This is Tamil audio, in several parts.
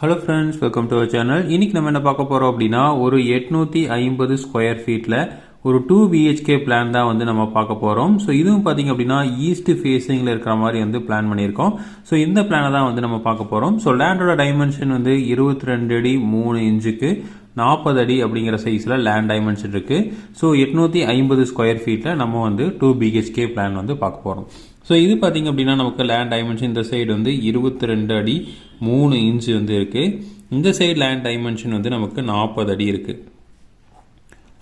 Hello friends welcome to our channel இன்னைக்கு நம்ம என்ன பார்க்க போகிறோம் அப்படின்னா ஒரு எட்நூற்றி ஐம்பது ஸ்கொயர் ஃபீட்டில் ஒரு டூ பிஹெச்கே பிளான் தான் வந்து நம்ம பார்க்க போகிறோம் ஸோ இதுவும் பார்த்தீங்க அப்படின்னா ஈஸ்ட் ஃபேஸிங்கில் இருக்கிற மாதிரி வந்து பிளான் பண்ணியிருக்கோம். ஸோ இந்த பிளானை தான் வந்து நம்ம பார்க்க போகிறோம் ஸோ லேண்டோட டைமென்ஷன் வந்து இருபத்தி ரெண்டு அடி மூணு இன்ச்சுக்கு நாற்பது அடி அப்படிங்கிற சைஸில் லேண்ட் டைமென்ஷன் இருக்குது ஸோ எட்நூற்றி ஐம்பது ஸ்கொயர் ஃபீட்டில் நம்ம வந்து டூ பிஹெச்கே பிளான் வந்து பார்க்க போகிறோம் ஸோ இது பார்த்தீங்க அப்படின்னா நமக்கு லேண்ட் டைமென்ஷன் இந்த சைடு வந்து இருபத்தி ரெண்டு அடி மூணு இன்ச்சு வந்து இருக்குது இந்த சைடு லேண்ட் டைமென்ஷன் வந்து நமக்கு நாற்பது அடி இருக்குது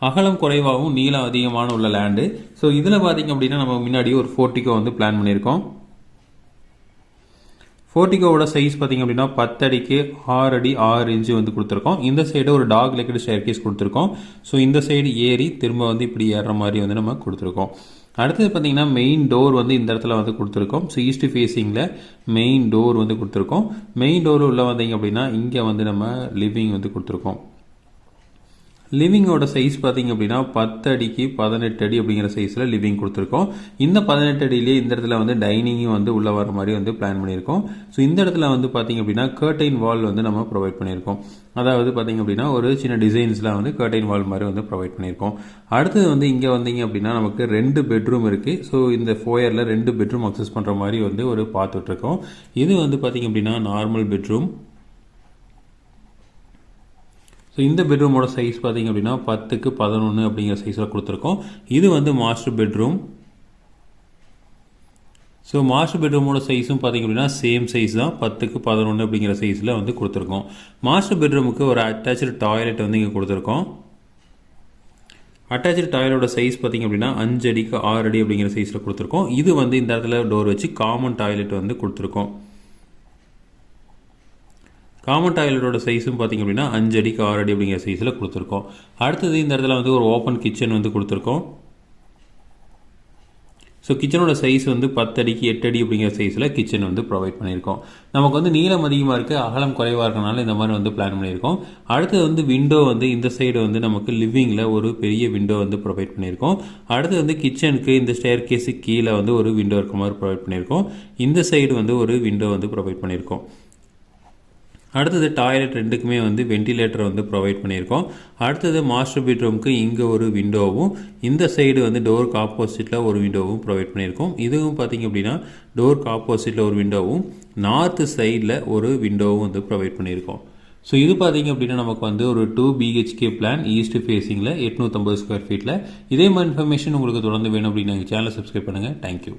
அகலம் குறைவாகவும் நீளம் அதிகமான உள்ள லேண்டு ஸோ இதில் பார்த்தீங்க அப்படின்னா நம்ம முன்னாடி ஒரு ஃபோர்ட்டிகோ வந்து பிளான் பண்ணியிருக்கோம். ஃபோர்ட்டிகோவோட சைஸ் பார்த்தீங்க அப்படின்னா பத்தடிக்கு ஆறு அடி ஆறு இன்ச்சு வந்து கொடுத்துருக்கோம். இந்த சைடு ஒரு டாக் லெக்கட் ஷேர் கேஸ் கொடுத்துருக்கோம். ஸோ இந்த சைடு ஏறி திரும்ப வந்து இப்படி ஏறுற மாதிரி வந்து நம்ம கொடுத்துருக்கோம். அடுத்தது பார்த்தீங்கன்னா மெயின் டோர் வந்து இந்த இடத்துல வந்து கொடுத்துருக்கோம். ஸோ ஈஸ்ட் ஃபேஸிங்கில் மெயின் டோர் வந்து கொடுத்துருக்கோம். மெயின் டோர் உள்ள வந்தீங்க அப்படின்னா இங்கே வந்து நம்ம லிவிங் வந்து கொடுத்துருக்கோம். லிவிங்கோட சைஸ் பார்த்தீங்க அப்படின்னா பத்து அடிக்கு பதினெட்டு அடி அப்படிங்கிற சைஸில் லிவிங் கொடுத்துருக்கோம். இந்த பதினெட்டு அடியிலே இந்த இடத்துல வந்து டைனிங்கும் வந்து உள்ளே வர மாதிரி வந்து பிளான் பண்ணியிருக்கோம். ஸோ இந்த இடத்துல வந்து பார்த்தீங்க அப்படின்னா கர்டைன் வால் வந்து நம்ம ப்ரொவைட் பண்ணியிருக்கோம். அதாவது பார்த்தீங்க அப்படின்னா ஒரு சின்ன டிசைன்ஸ்லாம் வந்து கர்டைன் வால் மாதிரி வந்து ப்ரொவைட் பண்ணியிருக்கோம். அடுத்தது வந்து இங்கே வந்தீங்க அப்படின்னா நமக்கு ரெண்டு பெட்ரூம் இருக்குது ஸோ இந்த ஃபோயரில் ரெண்டு பெட்ரூம் அக்சஸ் பண்ணுற மாதிரி வந்து ஒரு பார்த்துட்ருக்கோம். இது வந்து பார்த்தீங்க அப்படின்னா நார்மல் பெட்ரூம் ஸோ இந்த பெட்ரூமோட சைஸ் பார்த்தீங்க அப்படின்னா பத்துக்கு பதினொன்று அப்படிங்கிற சைஸில் கொடுத்துருக்கோம். இது வந்து மாஸ்டர் பெட்ரூம் ஸோ மாஸ்டர் பெட்ரூமோட சைஸும் பார்த்தீங்க அப்படின்னா சேம் சைஸ் தான். பத்துக்கு பதினொன்று அப்படிங்கிற சைஸில் வந்து கொடுத்துருக்கோம். மாஸ்டர் பெட்ரூமுக்கு ஒரு அட்டாச்சு டாய்லெட் வந்து இங்கே கொடுத்துருக்கோம். அட்டாச்சு டாய்லெட்டோட சைஸ் பார்த்தீங்க அப்படின்னா அஞ்சு அடிக்கு ஆறு அடி அப்படிங்கிற சைஸில் கொடுத்துருக்கோம். இது வந்து இந்த இடத்துல டோர் வச்சு காமன் டாய்லெட் வந்து கொடுத்துருக்கோம். காமன் டாய்லெட்டோட சைஸும் பார்த்திங்க அப்படின்னா அஞ்சு அடிக்கு ஆறு அடி அப்படிங்கிற சைஸில் கொடுத்துருக்கோம். அடுத்தது இந்த இடத்துல வந்து ஒரு ஓப்பன் கிச்சன் வந்து கொடுத்துருக்கோம். ஸோ கிச்சனோட சைஸ் வந்து பத்து அடிக்கு எட்டு அடி அப்படிங்கிற சைஸில் கிச்சன் வந்து ப்ரொவைட் பண்ணியிருக்கோம். நமக்கு வந்து நீளம் அதிகமாக இருக்குது அகலம் குறைவாக இருக்கனால இந்த மாதிரி வந்து பிளான் பண்ணியிருக்கோம். அடுத்தது வந்து விண்டோ வந்து இந்த சைடு வந்து நமக்கு லிவிங்கில் ஒரு பெரிய விண்டோ வந்து ப்ரொவைட் பண்ணியிருக்கோம். அடுத்து வந்து கிச்சனுக்கு இந்த ஸ்டேர் கேஸுக்கு கீழே வந்து ஒரு விண்டோ இருக்க மாதிரி ப்ரொவைட் பண்ணியிருக்கோம். இந்த சைடு வந்து ஒரு விண்டோ வந்து ப்ரொவைட் பண்ணியிருக்கோம். அடுத்தது டாய்லெட் ரெண்டுக்குமே வந்து வென்டிலேட்டர் வந்து ப்ரொவைட் பண்ணியிருக்கோம். அடுத்தது மாஸ்டர் பெட்ரூம்க்கு இங்கே ஒரு விண்டோவும் இந்த சைடு வந்து டோருக்கு ஆப்போசிட்டில் ஒரு விண்டோவும் ப்ரொவைட் பண்ணியிருக்கோம். இதுவும் பார்த்திங்க அப்படின்னா டோருக்கு ஆப்போசிட்டில் ஒரு விண்டோவும் நார்த்து சைடில் ஒரு விண்டோவும் வந்து ப்ரொவைட் பண்ணியிருக்கோம். ஸோ இது பார்த்தீங்க அப்படின்னா நமக்கு வந்து ஒரு டூ பிஹெச்கே பிளான் ஈஸ்ட் ஃபேஸிங்கில் எட்நூற்றம்பது ஸ்கொயர் ஃபீட்டில் இதே மாதிரி இன்ஃபர்மேஷன் உங்களுக்கு தொடர்ந்து வேணும் அப்படின்னு எங்கள் சேனலை சப்ஸ்கிரைப் பண்ணுங்கள் தேங்க்யூ